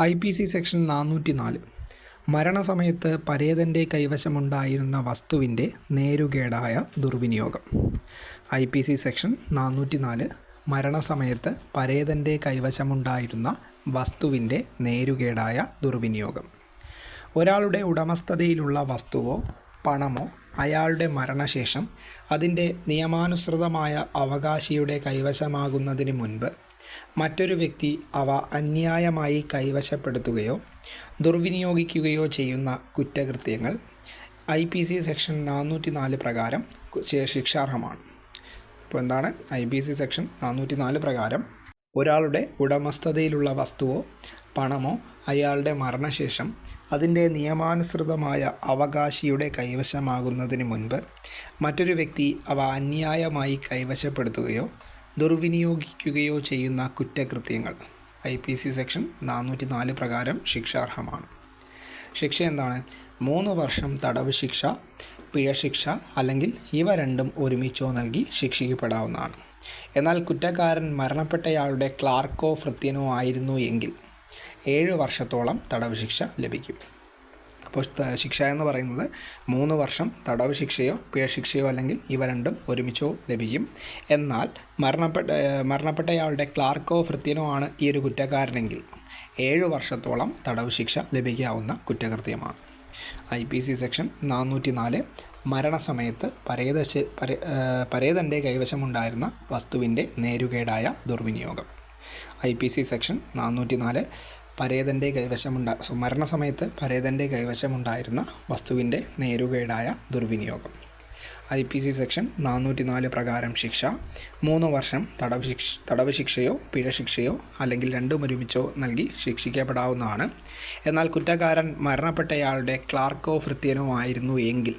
I P C section നാനൂറ്റി നാല് മരണസമയത്ത് പരേതന്റെ കൈവശമുണ്ടായിരുന്ന വസ്തുവിന്റെ നേരുകേടായ ദുർവിനിയോഗം. ഐ പി സി സെക്ഷൻ നാനൂറ്റി നാല് മരണസമയത്ത് പരേതന്റെ കൈവശമുണ്ടായിരുന്ന വസ്തുവിന്റെ നേരുകേടായ ദുർവിനിയോഗം. ഒരാളുടെ ഉടമസ്ഥതയിലുള്ള വസ്തുവോ പണമോ അയാളുടെ മരണശേഷം അതിന്റെ നിയമാനുസൃതമായ അവകാശിയുടെ കൈവശമാകുന്നതിന് മുൻപ് മറ്റൊരു വ്യക്തി അവ അന്യായമായി കൈവശപ്പെടുത്തുകയോ ദുർവിനിയോഗിക്കുകയോ ചെയ്യുന്ന കുറ്റകൃത്യങ്ങൾ ഐ പി സി സെക്ഷൻ നാനൂറ്റി നാല് പ്രകാരം ശിക്ഷാർഹമാണ്. അപ്പോൾ എന്താണ്? ഐ പി സി സെക്ഷൻ നാനൂറ്റി നാല് പ്രകാരം ഒരാളുടെ ഉടമസ്ഥതയിലുള്ള വസ്തുവോ പണമോ അയാളുടെ മരണശേഷം അതിന്റെ നിയമാനുസൃതമായ അവകാശിയുടെ കൈവശമാകുന്നതിന് മുൻപ് മറ്റൊരു വ്യക്തി അവ അന്യായമായി കൈവശപ്പെടുത്തുകയോ ദുർവിനിയോഗിക്കുകയോ ചെയ്യുന്ന കുറ്റകൃത്യങ്ങൾ. ഐ പി സി സെക്ഷൻ നാനൂറ്റി നാല് പ്രകാരം ശിക്ഷാർഹമാണ്. ശിക്ഷ എന്താണ്? മൂന്ന് വർഷം തടവ് ശിക്ഷ പിഴ ശിക്ഷ അല്ലെങ്കിൽ ഇവ രണ്ടും ഒരുമിച്ചോ നൽകി ശിക്ഷിക്കപ്പെടാവുന്നതാണ്. എന്നാൽ കുറ്റക്കാരൻ മരണപ്പെട്ടയാളുടെ ക്ലാർക്കോ ഭൃത്യനോ ആയിരുന്നു എങ്കിൽ ഏഴ് വർഷത്തോളം തടവ് ശിക്ഷ ലഭിക്കും. അപ്പോൾ ശിക്ഷ എന്ന് പറയുന്നത് മൂന്ന് വർഷം തടവ് ശിക്ഷയോ പിഴ ശിക്ഷയോ അല്ലെങ്കിൽ ഇവ രണ്ടും ഒരുമിച്ചോ ലഭിക്കും. എന്നാൽ മരണപ്പെട്ട മരണപ്പെട്ടയാളുടെ ക്ലാർക്കോ ഭൃത്യനോ ആണ് ഈ ഒരു കുറ്റക്കാരനെങ്കിൽ ഏഴ് വർഷത്തോളം തടവ് ശിക്ഷ ലഭിക്കാവുന്ന കുറ്റകൃത്യമാണ്. ഐ പി സി സെക്ഷൻ നാനൂറ്റി നാല് മരണസമയത്ത് പരേതശ പരേ പരേതന്റെ കൈവശമുണ്ടായിരുന്ന വസ്തുവിന്റെ നേരുകേടായ ദുർവിനിയോഗം. ഐ പി സി സെക്ഷൻ നാനൂറ്റി നാല് പരേതന്റെ കൈവശമുണ്ട മരണസമയത്ത് പരേതന്റെ കൈവശമുണ്ടായിരുന്ന വസ്തുവിന്റെ നേരുകേടായ ദുർവിനിയോഗം. ഐ പി സി സെക്ഷൻ നാനൂറ്റി നാല് പ്രകാരം ശിക്ഷ മൂന്ന് വർഷം തടവ് ശിക്ഷ തടവ് ശിക്ഷയോ പിഴ ശിക്ഷയോ അല്ലെങ്കിൽ രണ്ടും ഒരുമിച്ചോ നൽകി ശിക്ഷിക്കപ്പെടാവുന്നതാണ്. എന്നാൽ കുറ്റക്കാരൻ മരണപ്പെട്ടയാളുടെ ക്ലാർക്കോ ഭൃത്യനോ ആയിരുന്നു എങ്കിൽ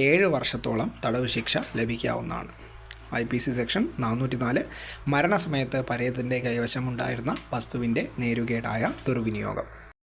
ഏഴ് വർഷത്തോളം തടവ് ശിക്ഷ ലഭിക്കാവുന്നതാണ്. ഐ പി സി സെക്ഷൻ നാനൂറ്റി നാല് മരണസമയത്ത് പരേതന്റെ കൈവശമുണ്ടായിരുന്ന വസ്തുവിന്റെ നേരുകേടായ ദുർവിനിയോഗം.